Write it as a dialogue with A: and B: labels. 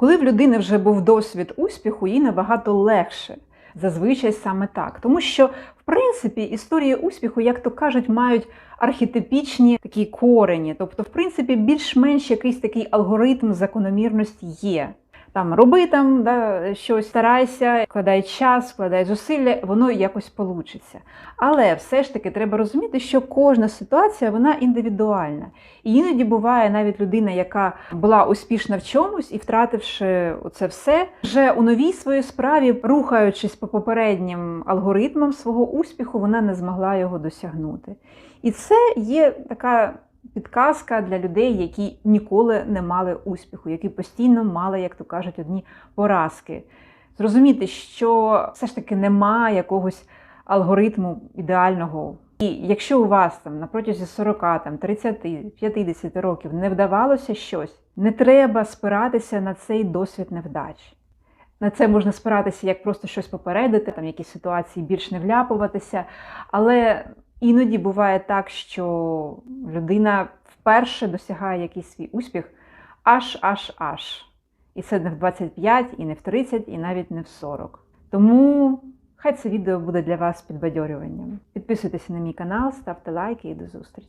A: Коли в людини вже був досвід успіху, їй набагато легше. Зазвичай саме так. Тому що, в принципі, історії успіху, як то кажуть, мають архетипічні такі корені. Тобто, в принципі, більш-менш якийсь такий алгоритм закономірності є. Там роби там да, щось, старайся, вкладай час, вкладай зусилля, воно якось получиться. Але все ж таки треба розуміти, що кожна ситуація вона індивідуальна. І іноді буває навіть людина, яка була успішна в чомусь і втративши це все, вже у новій своїй справі, рухаючись по попереднім алгоритмам свого успіху, вона не змогла його досягнути. І це є така підказка для людей, які ніколи не мали успіху, які постійно мали, як то кажуть, одні поразки. Зрозуміти, що все ж таки немає якогось алгоритму ідеального. І якщо у вас там на протязі 40, там, 30, 50 років не вдавалося щось, не треба спиратися на цей досвід невдач. На це можна спиратися як просто щось попередити, там якісь ситуації більш не вляпуватися. Але іноді буває так, що людина вперше досягає якийсь свій успіх аж аж аж. І це не в 25, і не в 30, і навіть не в 40. Тому хай це відео буде для вас підбадьорюванням. Підписуйтесь на мій канал, ставте лайки і до зустрічі!